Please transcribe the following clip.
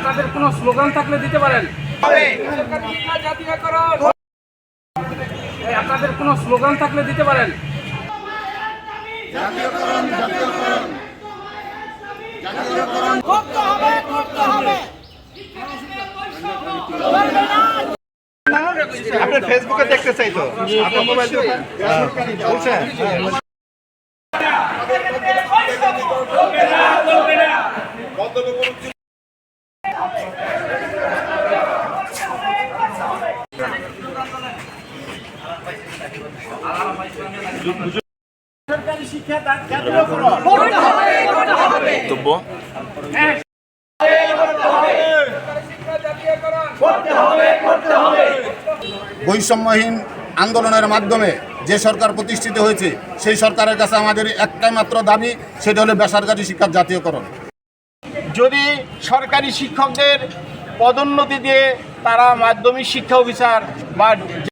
আপনাদের কোনো স্লোগান থাকলে দিতে পারেন। এই আপনাদের কোনো স্লোগান থাকলে দিতে পারেন। আপনার ফেসবুকে দেখতে চাই তো। আপনার মোবাইল বলছেন। বক্তব্য? বৈষম্যহীন আন্দোলনের মাধ্যমে যে সরকার প্রতিষ্ঠিত হয়েছে সেই সরকারের কাছে আমাদের একটাই মাত্র দাবি সেটা হলো বেসরকারি শিক্ষার জাতীয়করণ। যদি সরকারি শিক্ষকদের পদোন্নতি দিয়ে তারা মাধ্যমিক শিক্ষা অফিসার বা